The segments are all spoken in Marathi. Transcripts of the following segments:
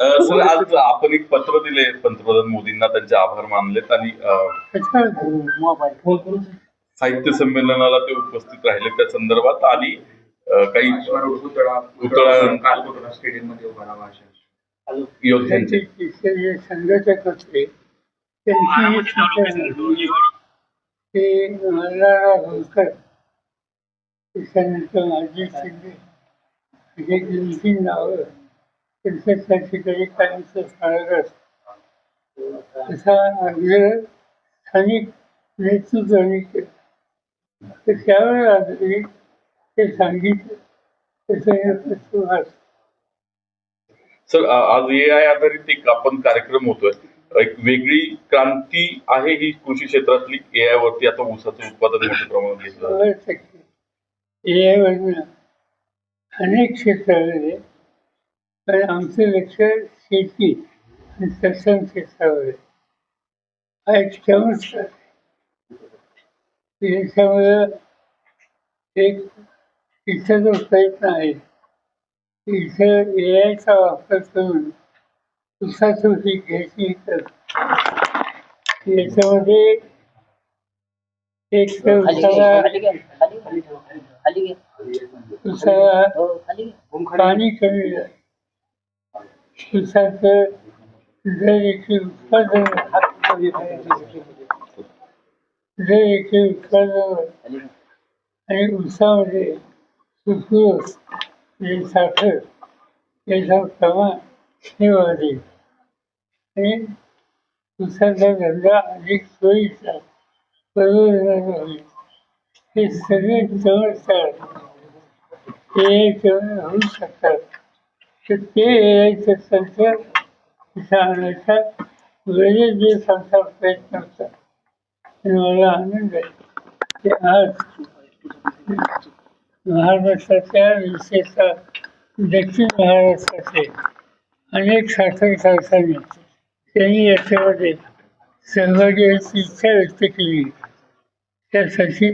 सर आज आपण एक पत्र दिले पंतप्रधान मोदींना त्यांचे आभार मानलेत आणि साहित्य संमेलनाला ते उपस्थित राहिले त्या संदर्भात आणि काही स्टेडियममध्ये योद्ध्यांचे संघटक असते त्यांची ते मल्हारराव होळकर त्याच्यानंतर अजित शिंदे दोन तीन नावं तसा आग्रह स्थानिक नेतृत्वाने केला तर ते सांगितलं सर आज ए आय आधारित एक आपण कार्यक्रम होतोय. एक वेगळी क्रांती आहे ही कृषी क्षेत्रातली ए आय वरती आता ऊसाचं उत्पादन मोठ्या प्रमाणात घेतलं ए आय अनेक क्षेत्रामध्ये पण आमचं लक्ष शेती आणि तत्सम क्षेत्रावर हा एक चमत्कार एक इथं जो प्रयत्न आहे. इथं ए आयचा वापर करून पीक घ्यायची तर याच्यामध्ये एक तर उसाला हो. पाणी कमी झालं उसाचं एकी उत्पादन जर एकी उत्पादन आणि उसामध्ये सुक्रोज म्हणजे साखर याचा प्रमाण हे वाढले आणि उसाचा धंदा अधिक सोयीचा परवडणारा होईल हे सगळे चमत्कार ए आय होऊ शकतात. तर ते ए आयचं तंत्र तिथं आणण्याचा प्रयत्न होता मला आनंद आहे की आज महाराष्ट्राच्या विशेषतः दक्षिण महाराष्ट्राचे अनेक साखर कारखाने त्यांनी याच्यामध्ये सहभागी व्हायची इच्छा व्यक्त केली त्यासाठी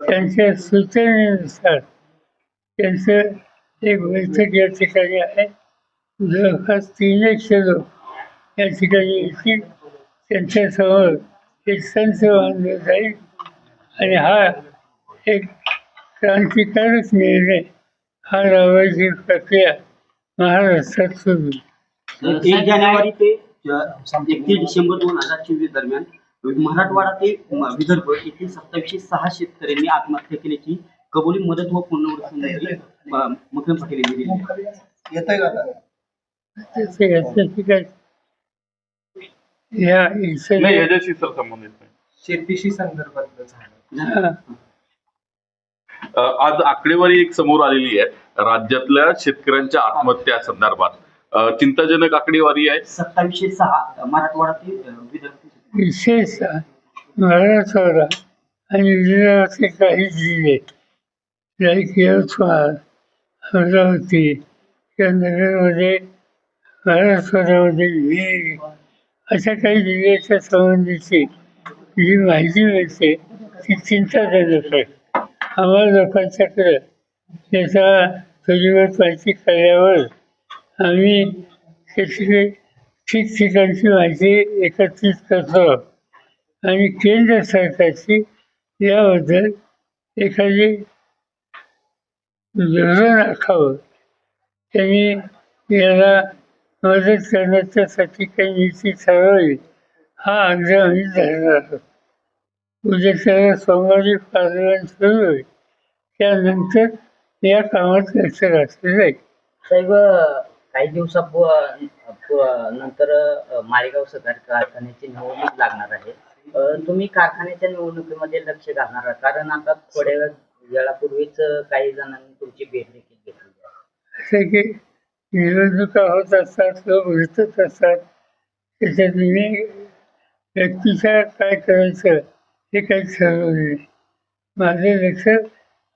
त्यांच्या सूचनेनुसार त्यांचं एक बैठक या ठिकाणी आहे. जवळपास तीन एकशे लोक या ठिकाणी येतील. त्यांच्यासमोर एक संच बांधलं जाईल आणि हा एक क्रांतिकारक निर्णय. हा राबवायची प्रक्रिया महाराष्ट्रात सुरू. एक जानेवारी ते एकतीस डिसेंबर दोन हजार चोवीस दरम्यान मराठवाडा ते विदर्भ येथील सत्तावीसशे सहा शेतकऱ्यांनी आत्महत्या केल्याची कबुली मदत व पुनर्वसन मुख्यमंत्री पाटील यांनी दिली. येतंय का आता? ते याच्याशी नाही सर संबंधित नाही. शेतीशी झालं. हा. अ, आज आकडेवारी एक समोर आलेली आहे. राज्यातल्या शेतकऱ्यांच्या आत्महत्या संदर्भात. चिंताजनक आकडेवारी आहे. सत्तावीसशे सहा मराठवाडा ते मराठवाडा आणि विदर्भाचे काही जिल्हे लाईक यवतमाळ अमरावती किंवा नगरमध्ये मराठवाड्यामध्ये बीड अशा काही जिल्ह्याच्या संबंधीची जी माहिती मिळते ती चिंताजनक आहे. आम्हाला लोकांच्याकडे त्याचा सजीवत माहिती कळल्यावर आम्ही त्याची ठिकठिकाणची माहिती एकत्रित करतो. आणि केंद्र सरकारची याबद्दल एखादी धोरण राखावं त्यांनी याला मदत करण्याच्यासाठी काही नीती ठरवली. हा आग्रह आम्ही धरणार उद्या त्याला सोमवारी पालन सुरू होईल. त्यानंतर या कामात लक्ष घातलं जाईल साहेब काही दिवसा नंतर अ, मालेगाव सहकारी कारखान्याची निवडणूक लागणार आहे. तुम्ही कारखान्याच्या निवडणुकीमध्ये लक्ष घालणार कारण आता थोड्या वेळ- वेळापूर्वीच काही जणांनी तुमची भेट देखील घेतली की निवडणुका होत असतात लोक भेटत असतात. त्याच्यात मी व्यक्तीच्या काय करायचं हे काही ठरवलं नाही. माझं लक्ष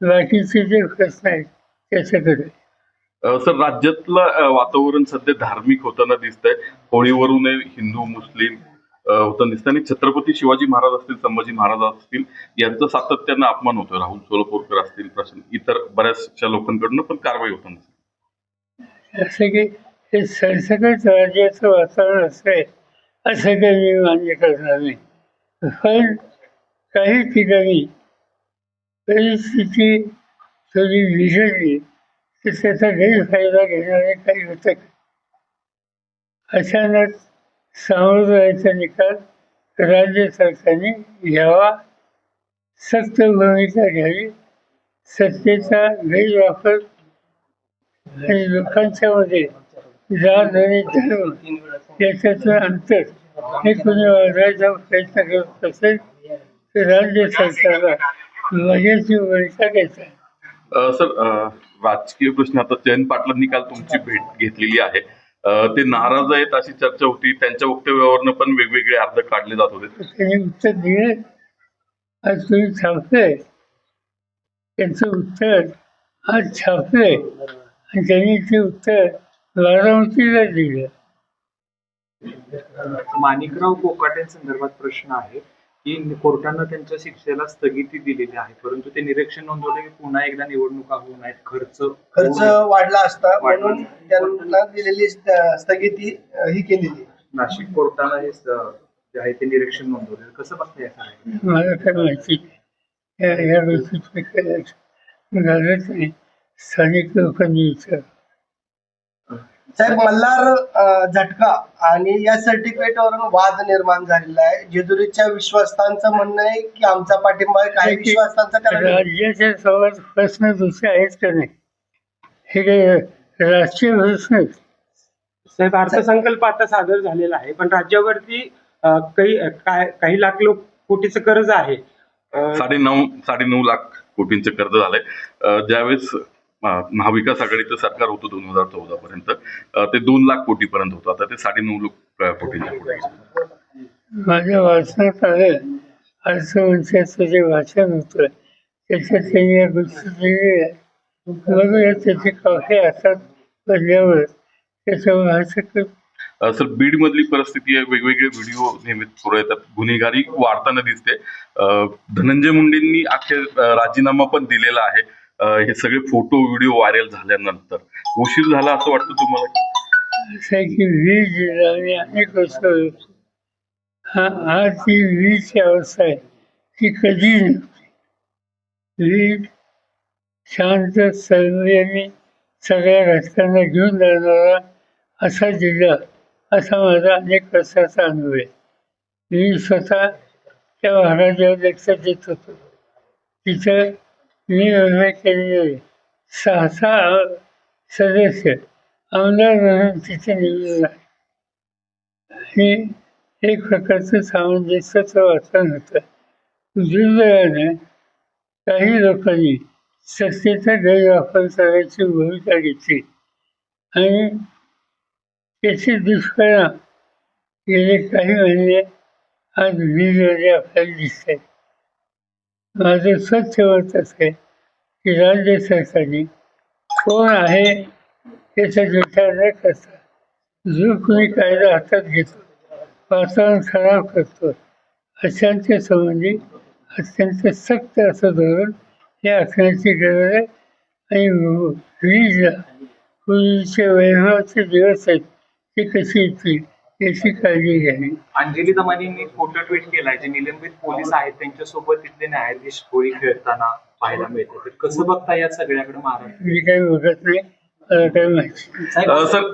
बाकीचे जे प्रश्न आहेत त्याच्याकडे. सर राज्यातलं वातावरण सध्या धार्मिक होताना दिसतंय. होळीवरून हिंदू मुस्लिम होताना दिसतं आणि छत्रपती शिवाजी महाराज असतील संभाजी महाराज असतील यांचं सातत्यानं अपमान होतोय. राहुल सोलापूरकर असतील प्रश्न इतर बऱ्याचशा लोकांकडनं पण कारवाई होताना दिसते. असं की हे सरसकट राज्याचं वातावरण असतंय असं काही मी मान्य करणार नाही. पण काही ठिकाणी परिस्थिती थोडी बिघडली तर त्याचा गैरफायदा घेणारे काही घटक अचानक सामोरं जायचा निकाल राज्य सरकारने घ्यावा. सक्त भूमिका घ्यावी. सत्तेचा गैरवापर आणि लोकांच्या मध्ये जात आणि धर्म याच्यातलं अंतर हे कोणी वाढवायचा प्रयत्न करत असेल तर राज्य सरकारला लगेच भूमिका घ्यायचा सर राजकीय प्रश्न आता जयंत पाटलांनी काल तुमची भेट घेतलेली आहे. ते नाराज आहेत अशी चर्चा होती. त्यांच्या वक्तव्यावरनं पण वेगवेगळे अर्थ काढले जात होते. त्यांनी उत्तर दिले. आज तुम्ही छापलंय त्यांचं उत्तर आज छापलंय आणि त्यांनी ते उत्तर बारामतीला दिलं. माणिकराव कोकाटेंसंदर्भात प्रश्न आहे की कोर्टानं त्यांच्या शिक्षेला स्थगिती दिलेली आहे. परंतु ते निरीक्षण नोंदवले की पुन्हा एकदा निवडणुका होऊ नयेत. खर्च खर्च वाढला असता म्हणून त्यांना दिलेली स्थगिती ही केलेली. नाशिक कोर्टानं हे जे आहे ते निरीक्षण नोंदवले. कसं बघता याचं मला काय माहिती. नाही. या घालत नाही. स्थानिक लोकांनी विचार साहेब मल्हार झटका आणि या सर्टिफिकेटवरून वाद निर्माण झालेला आहे. जेजुरीच्या विश्वासांचं म्हणणं आहे की आमचा पाठिंबा आहे? काही विश्वासांचा कारण राज्याच्या समोर प्रश्न दुसरे आहेत का नाही? हे काही राजकीय प्रश्न आहेत. साहेब अर्थसंकल्प आता सादर झालेला आहे पण राज्यावरती काही काही लाख लोक कोटीचं कर्ज आहे. साडे नऊ साडे नऊ लाख कोटींचं कर्ज झालंय ज्यावेळेस महाविकास आघाडीचं सरकार होतं दोन हजार चौदा पर्यंत. ते दोन लाख कोटी पर्यंत होतं. आता ते साडे नऊ लाख कोटींच्या पुढे. माझ्या वाचनात आलं अर्थमंत्र्याचं जे वाचन होतं त्याच्यात त्यांनी या गोष्टी आहेत. बघूया त्याचे कॉफी हातात पडल्यावर त्याचं सर बीड मधली परिस्थिती आहे. वेगवेगळे व्हिडिओ नेहमी पुढे येतात. गुन्हेगारी वाढताना दिसते. धनंजय मुंडेंनी अखेर राजीनामा पण दिलेला आहे. हे सगळे फोटो व्हिडिओ व्हायरल झाल्यानंतर. उशीर झाला असं वाटतं तुम्हाला? असं आहे की वीज जिल्ह्याने अनेक वर्ष हा आज ती वीजची अवस्था आहे. ती कधी नव्हती वीज शांत संयमी सगळ्या घटकांना घेऊन जाणारा असा जिल्हा असा माझा अनेक वर्षाचा अनुभव आहे. मी स्वतः त्या भागात जेव्हा लक्ष देत होतो. तिथं मी निर्णय केलेले सहा सहा सदस्य आमदार म्हणून तिथे निवडून आहे. आणि एक प्रकारचं सामंजस्याचं वातावरण होतं. दुर्दैवाने काही लोकांनी सत्तेचा गैरवापर करायची भूमिका घेतली. आणि त्याचे दुष्परिणाम गेले काही महिने आज वीजमध्ये आपल्याला दिसत आहेत माझं स्वच्छ मत असं आहे की राज्य सरकारने कोण आहे याचा विचार न करता जो कोणी कायदा हातात घेतो वातावरण खराब करतो अशांच्या संबंधी अत्यंत सक्त असं धोरण हे आखण्याची गरज आहे. आणि वीजला पूर्वीचे वैभवाचे दिवस आहेत ते कशी येतील? याची काळजी घ्यावी अंजली दमानींनी फोटो ट्विट केलाय. जे निलंबित पोलीस आहेत त्यांच्यासोबत तिथले न्यायाधीश होळी खेळताना पाहायला मिळते. तर कसं बघता या सगळ्याकडे महाराष्ट्र मी काही बघत नाही. मला काही माहिती. अ, सर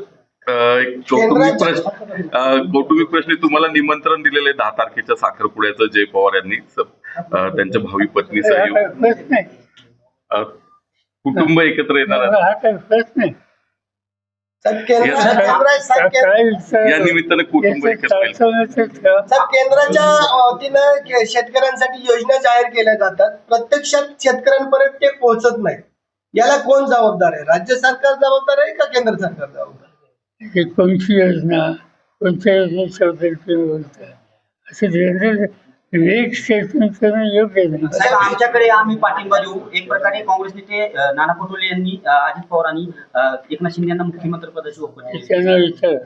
अ, एक कौटुंबिक प्रश्न अ, कौटुंबिक प्रश्न तुम्हाला निमंत्रण दिलेलं दहा तारखेच्या साखरपुड्याचं जय पवार यांनी स- अ, त्यांच्या भावी हा काही नाही अ, कुटुंब एकत्र येणार आहे. हा काही नाही या- निमित्तानं कुटुंब एकत्र येईल. साहेब केंद्राच्या वतीनं के- शेतकऱ्यांसाठी योजना जाहीर केल्या जातात. प्रत्यक्षात शेतकऱ्यांपर्यंत ते पोहोचत नाही याला कोण जबाबदार आहे? राज्य सरकार जबाबदार आहे का केंद्र सरकार जबाबदार आहे? हे कोणती योजना? कोणत्या तुम्ही बोलता असं जनरल वेग स्टेटमेंट करणं योग्य नाही. साहेब आमच्याकडे आम्ही पाठिंबा देऊ. एक प्रकारे काँग्रेस नेते अ, नाना पटोले यांनी अ, अजित पवारांनी अ, एकनाथ शिंदे यांना मुख्यमंत्री पदाची त्यांना विचार.